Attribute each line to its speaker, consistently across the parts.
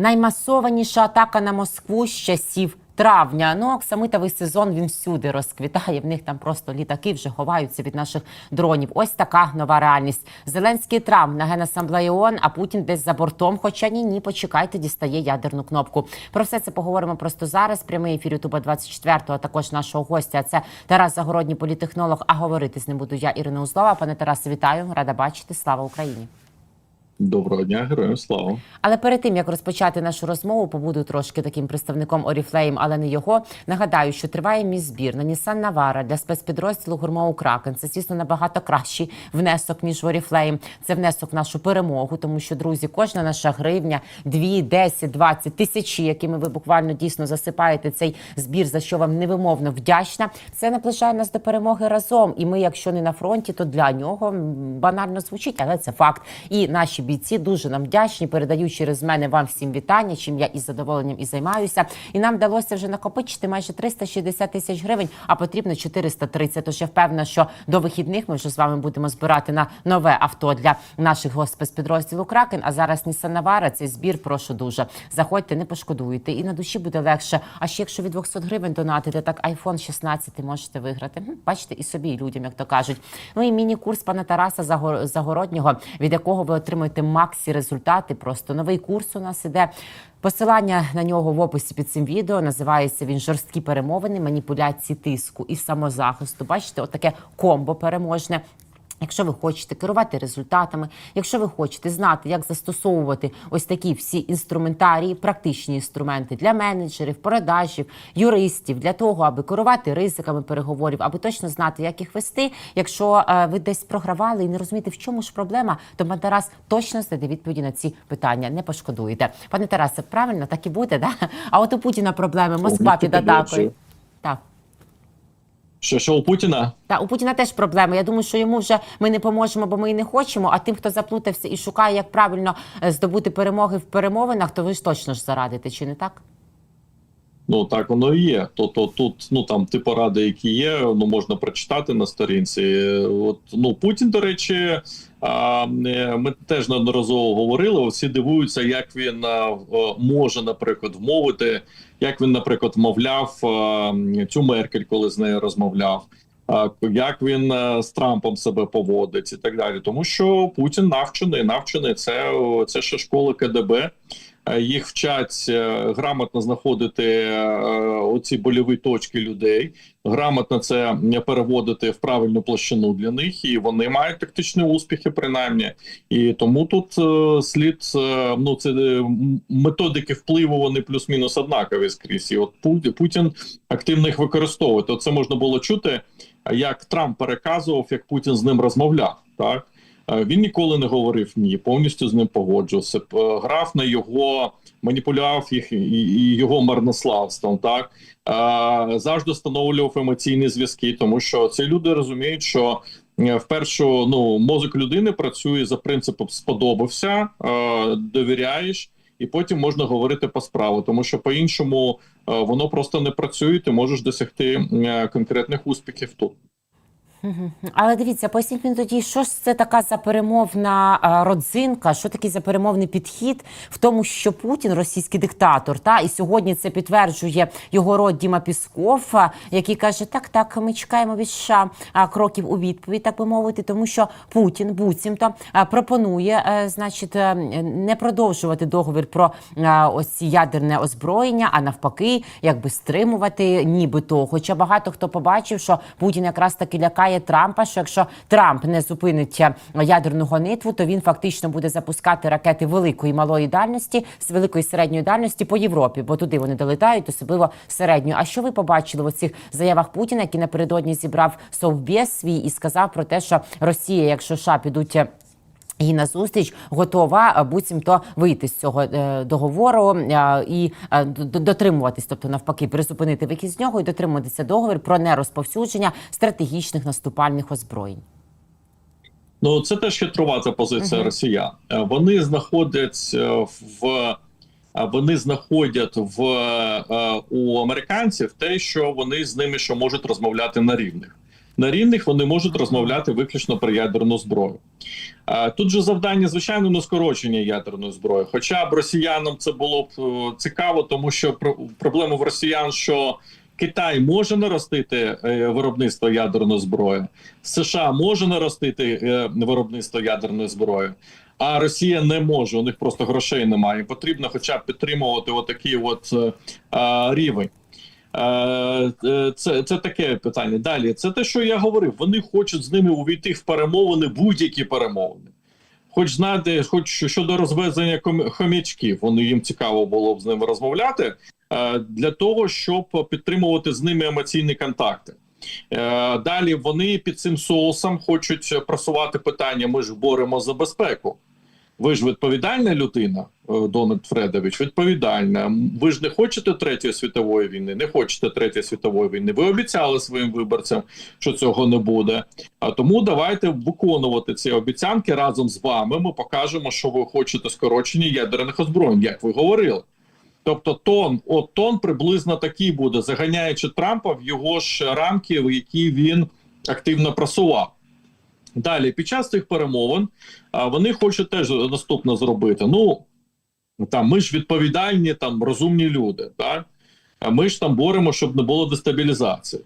Speaker 1: Наймасованіша атака на Москву з часів травня. Ну, оксамитовий сезон він всюди розквітає. В них там просто літаки вже ховаються від наших дронів. Ось така нова реальність. Зеленський Трамп на генасамблеї ООН, а Путін десь за бортом. Хоча ні, ні, почекайте, дістає ядерну кнопку. Про все це поговоримо просто зараз. Прямий ефір Ютуба 24-го, а також нашого гостя. Це Тарас Загородній, політехнолог. А говорити з ним буду я, Ірина Узлова. Пане Тарасе, вітаю, рада бачити. Слава Україні.
Speaker 2: Доброго дня, героям слава.
Speaker 1: Але перед тим як розпочати нашу розмову, побуду трошки таким представником Oriflame, але не його. Нагадаю, що триває мій збір на Nissan Navara для спецпідрозділу Гурмоу Кракен. Це звісно набагато кращий внесок ніж в Oriflame. Це внесок в нашу перемогу, тому що друзі, кожна наша гривня, 2, 10, 20, тисячі, якими ви буквально дійсно засипаєте цей збір, за що вам невимовно вдячна. Це наближає нас до перемоги разом. І ми, якщо не на фронті, то для нього банально звучить, але це факт. І наші бійці дуже нам вдячні. Передають через мене вам всім вітання, чим я із задоволенням і займаюся. І нам вдалося вже накопичити майже 360 тисяч гривень, а потрібно 430. Тож я впевнена, що до вихідних ми вже з вами будемо збирати на нове авто для наших спецпідрозділу Кракен. А зараз Nissan Navara, цей збір, прошу дуже. Заходьте, не пошкодуйте, і на душі буде легше. А ще якщо від 200 гривень донатите, так iPhone 16 можете виграти. Бачите, і собі, і людям, як то кажуть. Ну і міні-курс пана Тараса Загор- Загороднього, від якого ви отримуєте максі результати. Просто новий курс у нас іде. Посилання на нього в описі під цим відео називається він жорсткі перемовини, маніпуляції тиску і самозахисту. Бачите, отаке комбо переможне. Якщо ви хочете керувати результатами, якщо ви хочете знати, як застосовувати ось такі всі інструментарії, практичні інструменти для менеджерів, продажів, юристів, для того, аби керувати ризиками переговорів, аби точно знати, як їх вести. Якщо е, ви десь програвали і не розумієте, в чому ж проблема, то пан Тарас точно знайде відповіді на ці питання. Не пошкодуєте. Пане Тарасе, правильно так і буде, да? А от у Путіна проблеми Москва під атакою. Так.
Speaker 2: Що, що у Путіна?
Speaker 1: Та у Путіна теж проблеми. Я думаю, що йому вже ми не поможемо, бо ми і не хочемо. А тим, хто заплутався і шукає, як правильно е, здобути перемоги в перемовинах, то ви ж точно ж зарадите, чи не так?
Speaker 2: Ну так воно і є. Тобто тут ну там ті поради, які є, ну можна прочитати на сторінці. От ну Путін, до речі, а, е, ми теж неодноразово говорили. Всі дивуються, як він а, може, наприклад, вмовити, як він, наприклад, вмовляв цю Меркель, коли з нею розмовляв. Як він е, з Трампом себе поводить і так далі, тому що Путін навчений, навчений це, це ще школа КДБ. Е, Їх вчать е, грамотно знаходити е, оці больові точки людей, грамотно це переводити в правильну площину для них, і вони мають тактичні успіхи, принаймні. І тому тут слід ну це методики впливу, вони плюс-мінус однакові скрізь. І от Пу- Путін активно їх використовує. То це можна було чути, як Трамп переказував, як Путін з ним розмовляв. Так Він ніколи не говорив ні, повністю з ним погоджувався. е, Грав на його, маніпулював їх і, його марнославством. Так Е, завжди встановлював емоційні зв'язки, тому що ці люди розуміють, що е, вперше ну мозок людини працює за принципом сподобався, е, довіряєш. І потім можна говорити по справу, тому що по-іншому е, воно просто не працює. Ти можеш досягти е, конкретних успіхів тут.
Speaker 1: Але дивіться, поясніть мені тоді, що ж це така за перемовна е, родзинка, що такий за перемовний підхід в тому, що Путін російський диктатор, та? І сьогодні це підтверджує його род Діма Пісков, який каже: так, так, ми чекаємо від США кроків у відповідь, так би мовити, тому що Путін буцімто пропонує, е, значить, е, не продовжувати договір про е, ось ядерне озброєння, а навпаки, якби стримувати, нібито. Хоча багато хто побачив, що Путін якраз таки лякає Трампа, що якщо Трамп не зупинить е, ядерну гонитву, то він фактично буде запускати ракети великої малої дальності з великої середньої дальності по Європі, бо туди вони долетають, особливо середньою. А що ви побачили в цих заявах Путіна, який напередодні зібрав совбез свій і сказав про те, що Росія, якщо США підуть. І на зустріч готова е, буцімто вийти з цього е, договору е, і дотримуватись, тобто навпаки, призупинити вихід з нього і дотримуватися договір про нерозповсюдження стратегічних наступальних озброєнь.
Speaker 2: Ну це теж хитрувата позиція росіян. Е, Вони знаходять в вони знаходять в у американців те, що вони з ними що можуть розмовляти на рівних. На рівних вони можуть розмовляти виключно про ядерну зброю. Тут же завдання, звичайно, не скорочення ядерної зброї. Хоча б росіянам це було б е, цікаво, тому що проблема в росіян, що Китай може наростити е, виробництво ядерної зброї, США може наростити е, виробництво ядерної зброї. А Росія не може, у них просто грошей немає. Потрібно, хоча б підтримувати отакий от е, рівень. Е, е, Це, це таке питання. Далі, це те, що я говорив. Вони хочуть з ними увійти в перемовини, будь-які перемовини. Хоч знати, хоч щодо розвезення хомячків, вони їм цікаво було б з ними розмовляти е, для того, щоб підтримувати з ними емоційні контакти. Далі вони під цим соусом хочуть просувати питання. Ми ж боремо за безпеку. Ви ж відповідальна людина, е, Дональд Фредович, відповідальна. Ви ж не хочете третьої світової війни, не хочете третьої світової війни. Ви обіцяли своїм виборцям, що цього не буде. А тому давайте виконувати ці обіцянки разом з вами. Ми покажемо, що ви хочете скорочення ядерних озброєнь, як ви говорили. Тобто, тон, от тон приблизно такий буде, заганяючи Трампа в його ж рамки, в які він активно просував. Далі, під час цих перемовин, вони хочуть теж наступне зробити. Ну там ми ж відповідальні, там розумні люди. Так? Ми ж там боремо, щоб не було дестабілізації.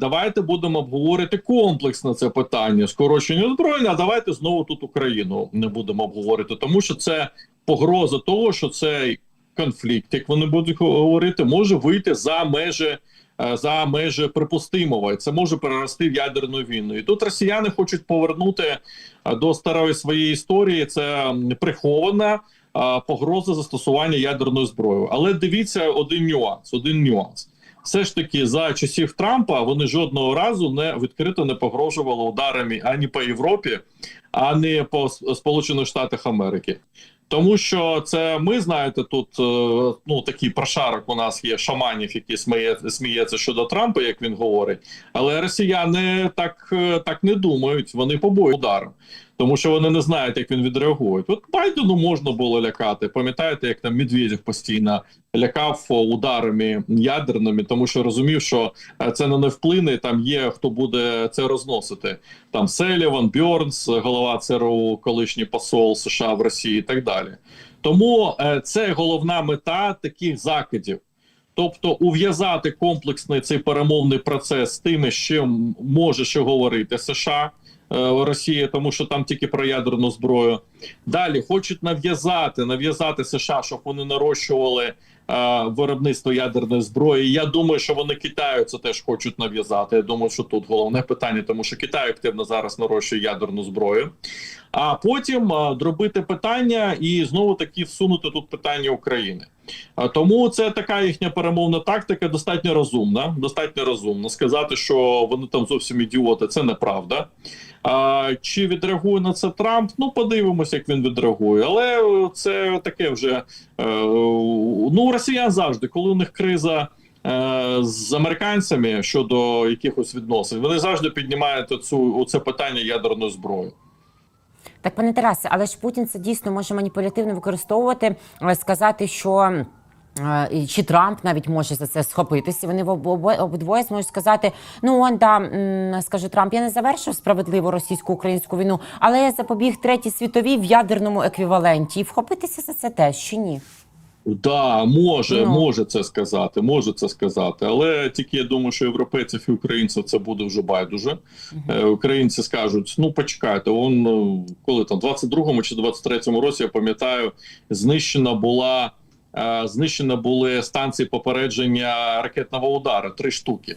Speaker 2: Давайте будемо обговорити комплексно це питання скорочення озброєння. А давайте знову тут Україну не будемо обговорити, тому що це погроза того, що цей конфлікт, як вони будуть говорити, може вийти за межі. Е, За межі припустимого, і це може перерости в ядерну війну. І тут росіяни хочуть повернути е, до старої своєї історії. Це прихована е, погроза застосування ядерної зброї. Але дивіться один нюанс. Один нюанс. Все ж таки, за часів Трампа вони жодного разу не відкрито не погрожували ударами ані по Європі, ані по Сполучених Штатах Америки. Тому що це ми знаєте, тут е, ну такий прошарок у нас є шаманів, які сміє, сміється щодо Трампа, як він говорить. Але росіяни так, е, так не думають. Вони побоюють ударом, тому що вони не знають, як він відреагує. От Байдену можна було лякати. Пам'ятаєте, як там Медведєв постійно лякав ударами ядерними, тому що розумів, що е, це не вплине. Там є хто буде це розносити. Там Селіван, Бьорнс, голова ЦРУ, колишній посол США в Росії, і так далі. Тому е, це головна мета таких закидів. Тобто ув'язати комплексний цей перемовний процес з з чим може ще говорити США Росія, тому що там тільки про ядерну зброю. Далі хочуть нав'язати, нав'язати США, щоб вони нарощували е, виробництво ядерної зброї. Я думаю, що вони Китаю це теж хочуть нав'язати. Я думаю, що тут головне питання, тому що Китай активно зараз нарощує ядерну зброю. А потім е, дробити питання і знову таки всунути тут питання України. Тому це така їхня перемовна тактика, достатньо розумна. Достатньо розумна. Сказати, що вони там зовсім ідіоти, це неправда. А, чи відреагує на це Трамп? Ну, подивимося, як він відреагує. Але це таке вже е, ну, росіян завжди, коли у них криза. е, З американцями щодо якихось відносин вони завжди піднімають цю це питання ядерної зброї.
Speaker 1: Так, пане Тарасе, але ж Путін це дійсно може маніпулятивно використовувати, е, сказати, що. е, Чи Трамп навіть може за це схопитися? Вони в обидвоє зможуть сказати: ну он да, скаже Трамп, я не завершив справедливу російсько-українську війну, але я запобіг третій світовій в ядерному еквіваленті. І вхопитися за це теж чи ні?
Speaker 2: Да, може,
Speaker 1: Ну.
Speaker 2: може це сказати, може це сказати, але тільки я думаю, що європейців і українців це буде вже байдуже. Е, Українці скажуть: ну почекайте, он ну, коли там, в 22-му чи 23-му році, я пам'ятаю, знищена була е, знищена були станції попередження ракетного удару, три штуки.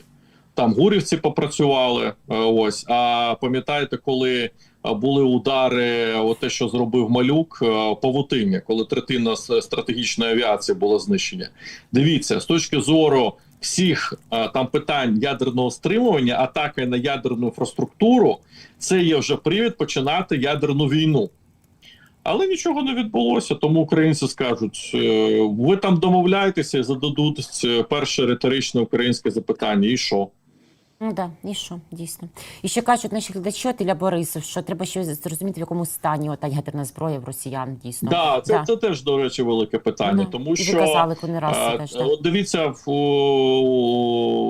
Speaker 2: Там гурівці попрацювали. е, Ось а пам'ятаєте, коли е, були удари, от те, що зробив малюк, е, павутиння, коли третина стратегічної авіації була знищення. Дивіться, з точки зору всіх е, там питань ядерного стримування, атаки на ядерну інфраструктуру, це є вже привід починати ядерну війну. Але нічого не відбулося, тому українці скажуть: е, ви там домовляєтеся і зададуть перше риторичне українське запитання, і що?
Speaker 1: Ну да, і що, дійсно. І ще кажуть наші глядачі, от Борисов, що треба ще зрозуміти, в якому стані ота ядерна зброя в росіян дійсно.
Speaker 2: Да, це,
Speaker 1: Да.
Speaker 2: це теж, до речі, велике питання,
Speaker 1: Ну,
Speaker 2: тому
Speaker 1: і
Speaker 2: що
Speaker 1: казали коли раз це
Speaker 2: е,
Speaker 1: теж. да.
Speaker 2: дивіться, в,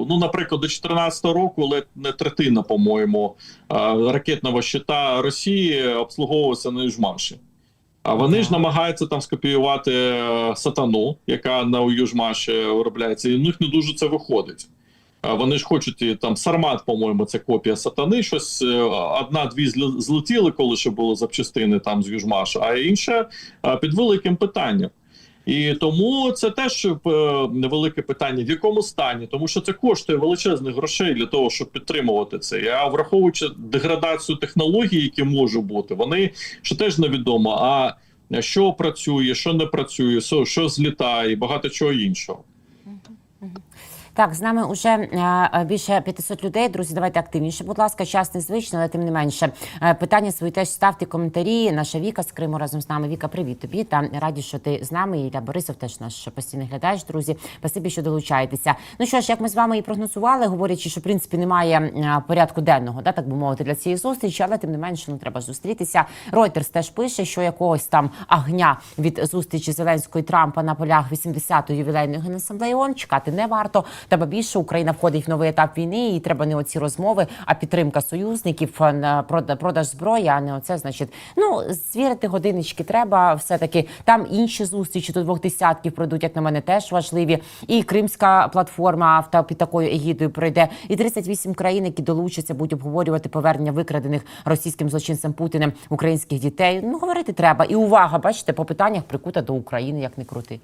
Speaker 2: ну, наприклад, до 2014 року ледь не третина, по-моєму, е, ракетного щита Росії обслуговувалася на Южмаші. А вони ж намагаються там скопіювати е, сатану, яка на Южмаші виробляється, і в них не дуже це виходить. Вони ж хочуть там Сармат, по-моєму, це копія сатани. Щось е, одна-дві злетіли, коли ще були запчастини там з Южмаша, а інше під великим питанням. І тому це теж е, невелике питання, в якому стані, тому що це коштує величезних грошей для того, щоб підтримувати це. А враховуючи деградацію технологій, які можуть бути, вони ще теж невідомо. А що працює, що не працює, що, злітає, багато чого іншого.
Speaker 1: Так, з нами вже е, більше 500 людей. Друзі, давайте активніше. Будь ласка, час незвично, але тим не менше. Е, питання свої теж ставте коментарі. Наша Віка з Криму разом з нами. Віка, привіт тобі. Та раді, що ти з нами. Ілля Борисов теж наш постійний глядач. Друзі, спасибі, що долучаєтеся. Ну що ж, як ми з вами і прогнозували, говорячи, що в принципі немає е, порядку денного, да, так би мовити, для цієї зустрічі, але тим не менше ну треба зустрітися. Reuters теж пише, що якогось там агня від зустрічі Зеленського і Трампа на полях 80-ї ювілейної генасамблеї ООН чекати не варто. Треба більше Україна входить в новий етап війни, і треба не оці розмови, а підтримка союзників е, на продаж зброї, а не оце, значить, ну звірити годиннички треба. Все таки там інші зустрічі до двох десятків пройдуть, як на мене, теж важливі. І Кримська платформа під такою егідою пройде. І 38 країн, які долучаться, будуть обговорювати повернення викрадених російським злочинцем Путіним українських дітей. Ну говорити треба. І увага, бачите, по питаннях прикута до України, як не крути.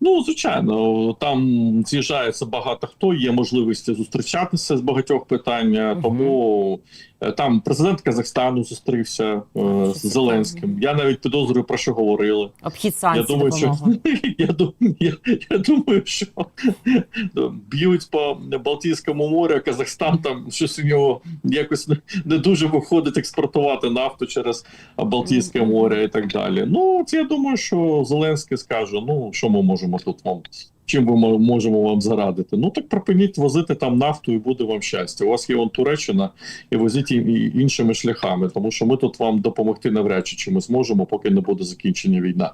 Speaker 2: Ну, звичайно, там з'їжджається багато хто, є можливість зустрічатися з багатьох питань.
Speaker 1: Мгм.
Speaker 2: Тому е, там президент Казахстану зустрівся е, з Зеленським. Я навіть підозрюю, про що говорили.
Speaker 1: Обхід
Speaker 2: Я думаю, що я я, я думаю, що б'ють по Балтійському морю, а Казахстан там щось у нього якось не, не дуже виходить експортувати нафту через Балтійське море і так далі. Ну, це я думаю, що Зеленський скаже: ну що ми можемо тут вам. Чим ми можемо вам зарадити? Ну так припиніть возити там нафту і буде вам щастя. У вас є вон Туреччина, і возіть і іншими шляхами, тому що ми тут вам допомогти навряд чи чимось зможемо, поки не буде закінчення війна.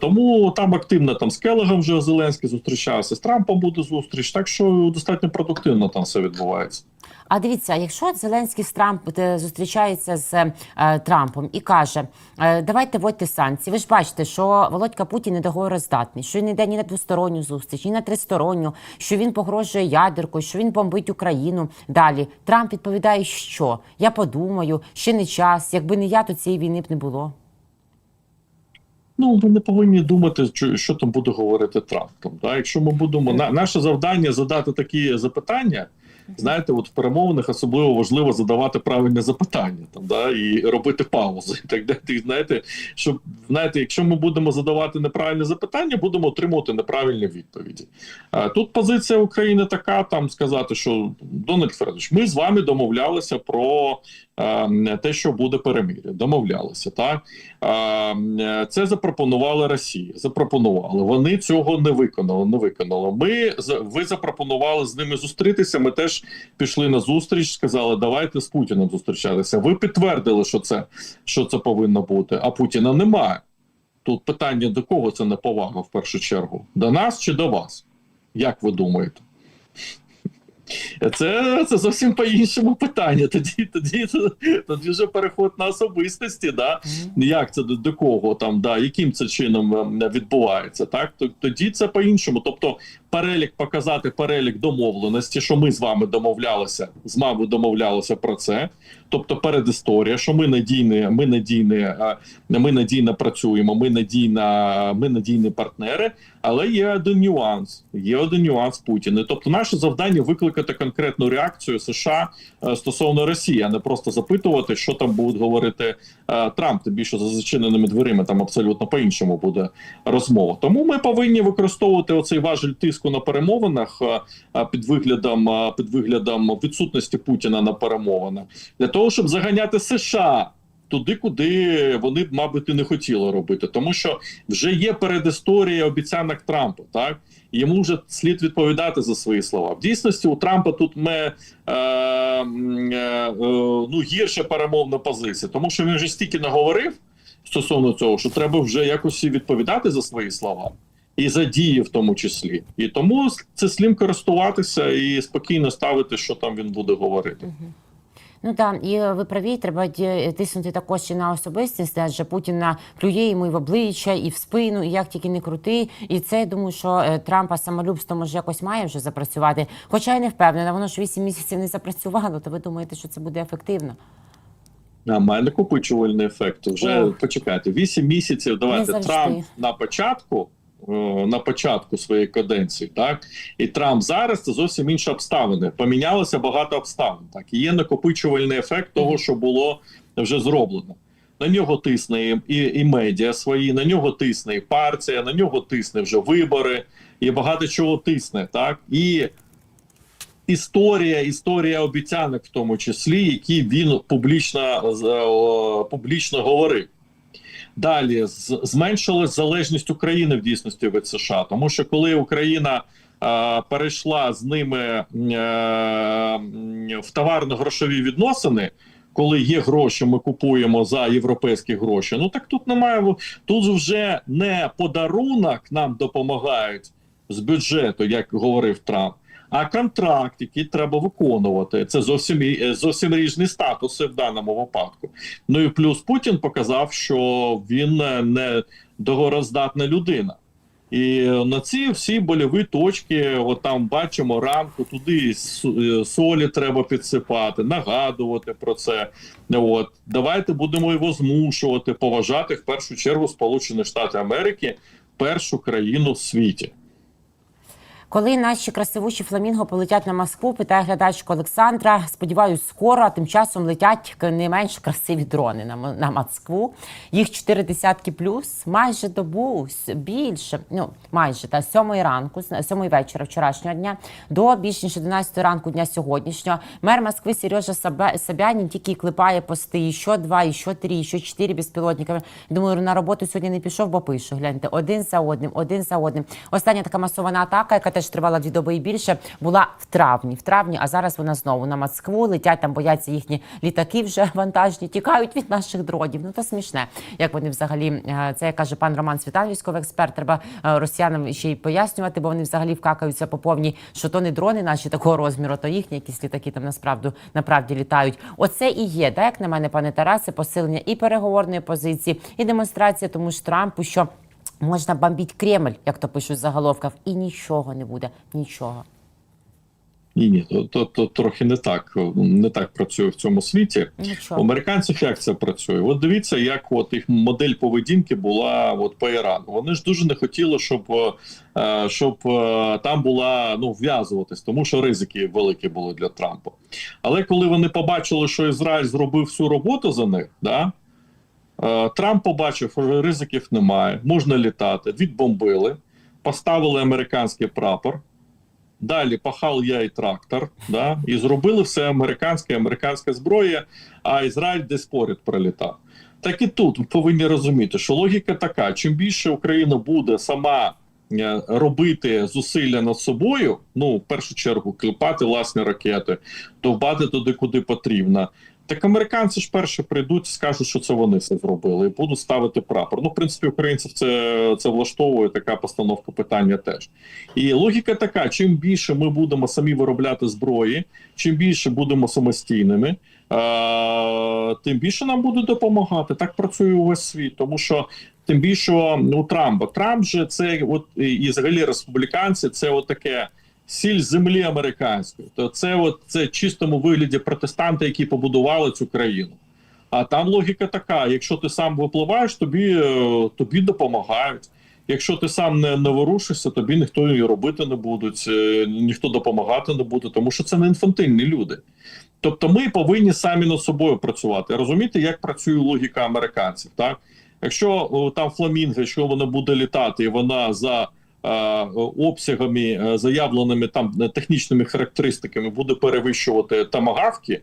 Speaker 2: Тому там активно там з Келегом вже Зеленський зустрічався, з Трампом буде зустріч. Так що достатньо продуктивно там все відбувається.
Speaker 1: А дивіться, якщо Зеленський з Трамп е, зустрічається з е, Трампом і каже, е, давайте вводьте санкції. Ви ж бачите, що Володька Путін недоговороздатний, що він йде ні на двосторонню зустріч, ні на тристоронню, що він погрожує ядеркою, що він бомбить Україну. Далі Трамп відповідає, що я подумаю, ще не час. Якби не я, то цієї війни б не було.
Speaker 2: Ну, ми не повинні думати, що, що там буде говорити Трамп. Там, да? Якщо ми будемо на наше завдання задати такі запитання. Знаєте, от в перемовинах особливо важливо задавати правильне запитання там, да, і робити паузи. Так далі. Знаєте, щоб знаєте, якщо ми будемо задавати неправильне запитання, будемо отримувати неправильні відповіді. А, тут позиція України така: там сказати, що Дональд Фредович, ми з вами домовлялися про те, що буде перемир'я. Домовлялися, так е, це запропонувала Росія. Запропонували. Вони цього не виконали. Не виконали. Ми ви запропонували з ними зустрітися. Ми теж пішли на зустріч, сказали, давайте з Путіним зустрічатися. Ви підтвердили, що це що це повинно бути. А Путіна немає. Тут питання до кого це неповага в першу чергу? До нас чи до вас? Як ви думаєте? Це, це зовсім по-іншому питання. Тоді, тоді, тоді вже переход на особистості, да? як це до, кого там, да, яким це чином ем, відбувається, так тоді це по-іншому. Тобто, перелік показати перелік домовленості, що ми з вами домовлялися, з вами домовлялися про це. Тобто, передісторія, що ми надійні, ми надійні, ми надійно працюємо, ми надійна, ми надійні партнери. Але є один нюанс. Є один нюанс Путіна. Тобто, наше завдання викликати конкретну реакцію США е, стосовно Росії, а не просто запитувати, що там будуть говорити е, Трамп. Тим більше за зачиненими дверима там абсолютно по-іншому буде розмова. Тому ми повинні використовувати оцей важель тиску на перемовинах е, е, під виглядом е, під виглядом відсутності Путіна на перемовинах для того, щоб заганяти США туди, куди вони б, мабуть, і не хотіли робити, тому що вже є передісторія обіцянок Трампа. Так йому вже слід відповідати за свої слова. В дійсності у Трампа тут ми е, е, ну гірша перемовна позиція, тому що він вже стільки наговорив стосовно цього, що треба вже якось відповідати за свої слова. І за дії в тому числі, і тому це слім користуватися і спокійно ставити, що там він буде говорити.
Speaker 1: Ну так, і е, ви праві, треба тиснути також і на особистість, адже Путін на- плює йому і в обличчя, і в спину, і як тільки не крути. І це я думаю, що е, Трампа самолюбство може якось має вже запрацювати. Хоча я не впевнена, воно ж 8 місяців не запрацювало. То ви думаєте, що це буде ефективно?
Speaker 2: А має накопичувальний ефект. Вже
Speaker 1: Ох.
Speaker 2: почекайте, 8 місяців. Давайте. Трамп на початку. На початку своєї каденції, так і Трамп зараз це зовсім інші обставини. Помінялося багато обставин. Так і є накопичувальний ефект того, що було вже зроблено. На нього тисне і, і, і медіа свої, на нього тисне і партія, на нього тисне вже вибори, і багато чого тисне. Так і історія, історія обіцянок, в тому числі, які він публічно, публічно говорив. Далі зменшилась залежність України в дійсності від США, тому що коли Україна е, перейшла з ними е, в товарно-грошові відносини. Коли є гроші, ми купуємо за європейські гроші. Ну так тут немає. Тут вже не подарунок нам допомагають з бюджету, як говорив Трамп, а контракт, який треба виконувати. Це зовсім зовсім різні статуси в даному випадку. Ну і плюс Путін показав, що він е, не догороздатна людина. І на ці всі больові точки, от там бачимо ранку, туди е, солі треба підсипати, нагадувати про це. От давайте будемо його змушувати поважати в першу чергу Сполучені Штати Америки, першу країну в світі.
Speaker 1: Коли наші красивущі фламінго полетять на Москву, питає глядачка Олександра. Сподіваюсь, скоро, а тим часом летять не менш красиві дрони на, на Москву. Їх чотири десятки плюс, майже добу більше. Ну майже та сьомої ранку, сьомої вечора вчорашнього дня до більш ніж 11 ранку дня сьогоднішнього. Мер Москви Сережа Собянін тільки клепає пости. І що два, і що три, і що чотири безпілотника. Думаю, на роботу сьогодні не пішов, бо пише. Гляньте, один за одним, один за одним. Остання така масована атака, яка теж тривала дві доби і більше, була в травні. В травні, а зараз вона знову на Москву летять. Там бояться їхні літаки вже вантажні, тікають від наших дронів. Ну то смішне. Як вони взагалі е, це як каже пан Роман Світан, військовий експерт. Треба е, росіянам ще й пояснювати, бо вони взагалі вкакаються по повній, що то не дрони наші такого розміру, то їхні якісь літаки там насправді направді літають. Оце і є, так, як на мене, пане Тарасе, посилення і переговорної позиції, і демонстрація тому ж Трампу, що. Можна бомбити Кремль, як то пишуть в заголовках, і нічого не буде. Нічого.
Speaker 2: Ні, ні, то, то, то трохи не так не так працює в цьому світі. У
Speaker 1: Нічого.
Speaker 2: американців як це працює? От дивіться, як от їх модель поведінки була от по Ірану. Вони ж дуже не хотіли, щоб, е, щоб е, там була ну вв'язуватись, тому що ризики великі були для Трампа. Але коли вони побачили, що Ізраїль зробив всю роботу за них, да. Е, Трамп побачив, ризиків немає, можна літати, відбомбили, поставили американський прапор. Далі пахав я і трактор, да, і зробили все американське, американська зброя, а Ізраїль десь поряд пролітав. Так і тут ви повинні розуміти, що логіка така: чим більше Україна буде сама е, робити зусилля над собою, ну в першу чергу клепати власні ракети, довбати туди, куди потрібно. Так американці ж перші прийдуть і скажуть, що це вони все зробили, і будуть ставити прапор. Ну, в принципі, українців це, це влаштовує така постановка питання теж. І логіка така: чим більше ми будемо самі виробляти зброї, чим більше будемо самостійними, е- тим більше нам буде допомагати. Так працює увесь світ, тому що. Тим більше у Трампа. Трамп же це от і взагалі республіканці, це от сіль землі американської. То це от це чистому вигляді протестанти, які побудували цю країну. А там логіка така: якщо ти сам випливаєш, тобі, е, тобі допомагають. Якщо ти сам не, не ворушишся, тобі ніхто і робити не будуть, е, ніхто допомагати не буде, тому що це не інфантильні люди. Тобто ми повинні самі над собою працювати. Розумієте, як працює логіка американців. Так? Якщо там фламінго, якщо вона буде літати, і вона за обсягами, е, заявленими там е, технічними характеристиками буде перевищувати тамагавки,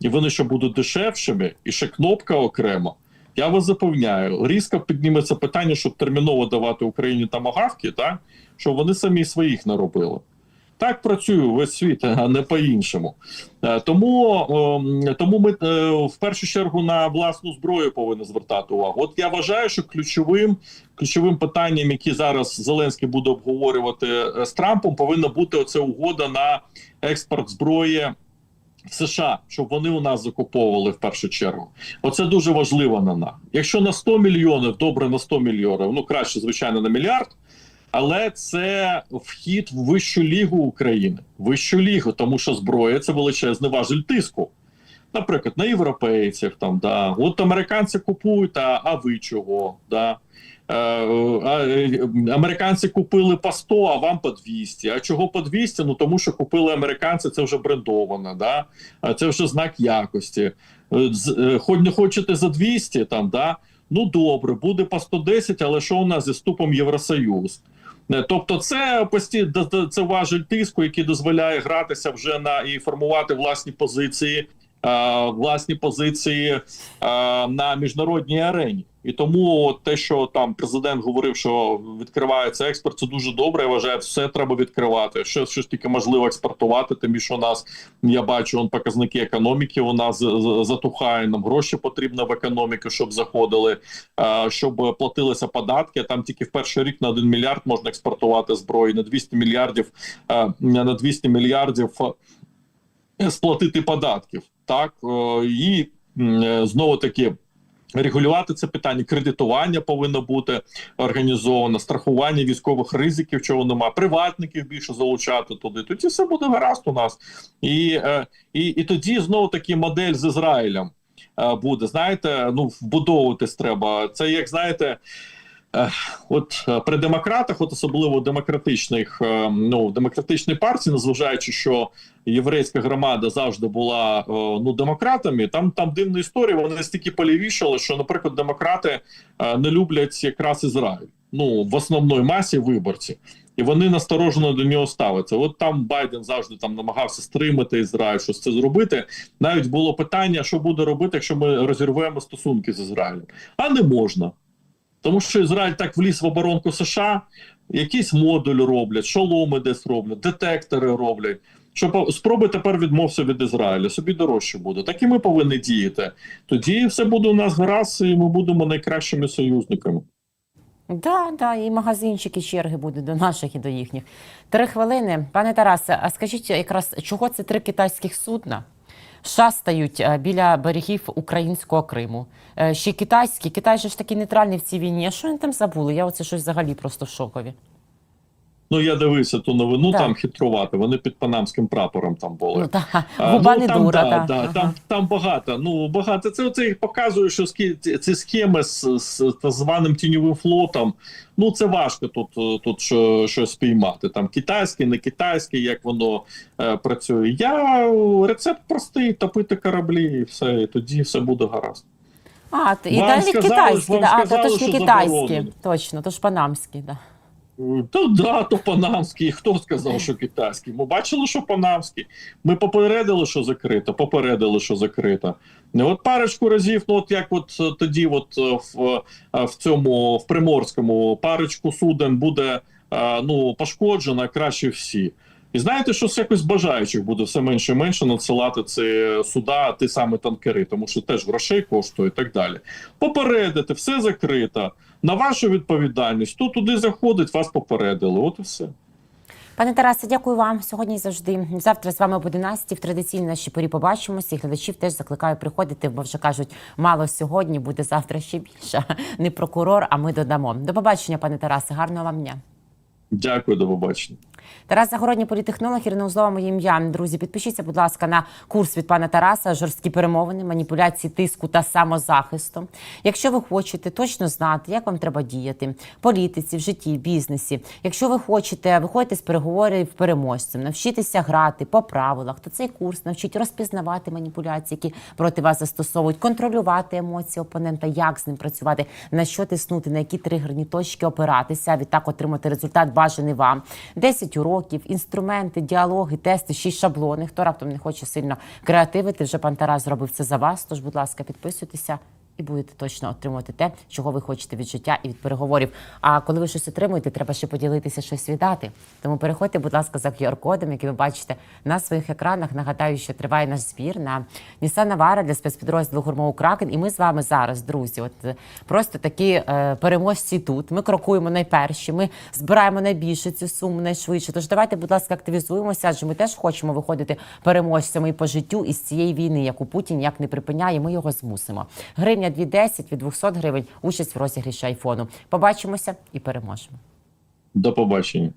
Speaker 2: і вони ще будуть дешевшими, і ще кнопка окремо. Я вас запевняю, різко підніметься питання, щоб терміново давати Україні тамагавки, так щоб вони самі своїх не робили. Так працює весь світ, а не по-іншому. Е, Тому, тому ми е, в першу чергу на власну зброю повинні звертати увагу. От я вважаю, що ключовим ключовим питанням, яке зараз Зеленський буде обговорювати е, з Трампом, повинна бути оця угода на експорт зброї. В США, щоб вони у нас закуповували в першу чергу, оце дуже важливо на нас. Якщо на 100 мільйонів, добре на 100 мільйонів, ну краще, звичайно, на мільярд, але це вхід в вищу лігу України, вищу лігу, тому що зброя це величезний важель тиску. Наприклад, на європейців там да от американці купують, а, а ви чого? Да? Е, е, американці купили по 100, а вам по 200. А чого по 200? Ну тому що купили американці, це вже брендовано, да? Це вже знак якості. Е, Хоч не хочете за 200, там, да? ну добре, буде по 110, але що у нас зі ступом Євросоюз? Е, Тобто, це пості... д- д- це важель тиску, який дозволяє гратися вже на і формувати власні позиції, власні позиції е, на міжнародній арені. І тому те, що там президент говорив, що відкривається експорт, це дуже добре. Я вважаю, все треба відкривати. Що, ж тільки можливо експортувати. Тим більше у нас я бачу он показники економіки. У нас затухає. Нам гроші потрібно в економіку, щоб заходили, е, щоб платилися податки. Там тільки в перший рік на 1 мільярд можна експортувати зброї на 200 мільярдів. е, На 200 мільярдів е, сплатити податків. Так е, і е, знову таки. Регулювати це питання, кредитування повинно бути організовано, страхування військових ризиків, чого немає, приватників більше залучати туди. Тоді все буде гаразд у нас. І, е, і, і тоді знову таки модель з Ізраїлем буде. Знаєте, ну вбудовуватись треба. Це як знаєте. Е, От е, при демократах, от особливо демократичних, е, ну демократичній партії, незважаючи, що єврейська громада завжди була ну демократами. Там там дивна історія. Вони настільки полівішали, що, наприклад, демократи не люблять якраз Ізраїль. Ну в основної масі виборці. І вони насторожено до нього ставляться. От там Байден завжди там намагався стримати Ізраїль, щось це зробити. Навіть було питання, що буде робити, якщо ми розірвемо стосунки з Ізраїлем. А не можна. Тому що Ізраїль так вліз в оборонку США, якийсь модуль роблять, шоломи десь роблять, детектори роблять. Що спроби тепер відмовся від Ізраїля, собі дорожче буде. Так і ми повинні діяти. Тоді все буде у нас гаразд, і ми будемо найкращими союзниками.
Speaker 1: Да, да, і магазинчики, черги будуть до наших і до їхніх. Три хвилини. Пане Тарасе, а скажіть якраз, чого це три китайських судна шастають е, біля берегів українського Криму? Е, Ще китайські, Китай же ж таки нейтральний в цій війні. А що вони там забули? Я оце щось взагалі просто в шокові.
Speaker 2: Ну я дивився ту новину,
Speaker 1: Так.
Speaker 2: там хитрувати. Вони під панамським прапором там були.
Speaker 1: Ну та губа не
Speaker 2: там,
Speaker 1: дура.
Speaker 2: да,
Speaker 1: та.
Speaker 2: да, там, там багато. Ну багато. Це оце показує, що ці- схеми з, з так званим тіньовим флотом. Ну це важко тут, тут що, щось спіймати. Там китайський, не китайський, як воно е, працює. Я рецепт простий: топити кораблі, і все, і тоді все буде гаразд.
Speaker 1: А, і
Speaker 2: Вам сказали,
Speaker 1: китайські, да. а, то, то ж не китайські.
Speaker 2: заборонено.
Speaker 1: Точно, то ж панамські, да.
Speaker 2: То да, то панамський. Хто сказав, що китайський? Ми бачили, що панамський. Ми попередили, що закрито, попередили, що закрито. Не от парочку разів, ну от як от е, тоді, от е, в, е, в цьому в Приморському парочку суден буде ну пошкоджено краще всі. І знаєте, що з якось бажаючих буде все менше і менше надсилати ці суда, ті самі танкери, тому що теж грошей коштує і так далі. Попередити, все закрито. На вашу відповідальність, хто туди заходить, вас попередили. От і все.
Speaker 1: Пане Тарасе, дякую вам сьогодні і завжди. Завтра з вами об 11 в традиційній нашій порі побачимося. І глядачів теж закликаю приходити, бо вже кажуть, мало сьогодні, буде завтра ще більше. Не прокурор, а ми додамо. До побачення, пане Тарасе. Гарного вам дня.
Speaker 2: Дякую, до побачення.
Speaker 1: Тарас Загородній політехнолог, Ірина Узлова, моє ім'я. Друзі, підпишіться, будь ласка, на курс від пана Тараса, жорсткі перемовини, маніпуляції, тиску та самозахисту. Якщо ви хочете точно знати, як вам треба діяти в політиці, в житті, в бізнесі. Якщо ви хочете виходити з переговорів переможцем, навчитися грати по правилах, то цей курс навчить розпізнавати маніпуляції, які проти вас застосовують, контролювати емоції опонента, як з ним працювати, на що тиснути, на які тригерні точки опиратися, відтак отримати результат бажаний вам. 10 уроків, інструменти, діалоги, тести, 6 шаблони. Хто раптом не хоче сильно креативити, вже пан Тарас зробив це за вас. Тож, будь ласка, підписуйтеся. І будете точно отримувати те, чого ви хочете від життя і від переговорів. А коли ви щось отримуєте, треба ще поділитися, щось віддати. Тому переходьте, будь ласка, за QR-кодом, який ви бачите на своїх екранах. Нагадаю, що триває наш збір на Nissan Navara для спецпідрозділу Гурмову Кракен. І ми з вами зараз, друзі, от е, просто такі е, переможці тут. Ми крокуємо найперші, ми збираємо найбільше цю суму найшвидше. Тож давайте, будь ласка, активізуємося, адже ми теж хочемо виходити переможцями і по життю із цієї війни, яку Путін ніяк не припиняє. Ми його змусимо. Гривня 2,10 від 200 гривень. Участь в розігріші айфону. Побачимося і переможемо.
Speaker 2: До побачення.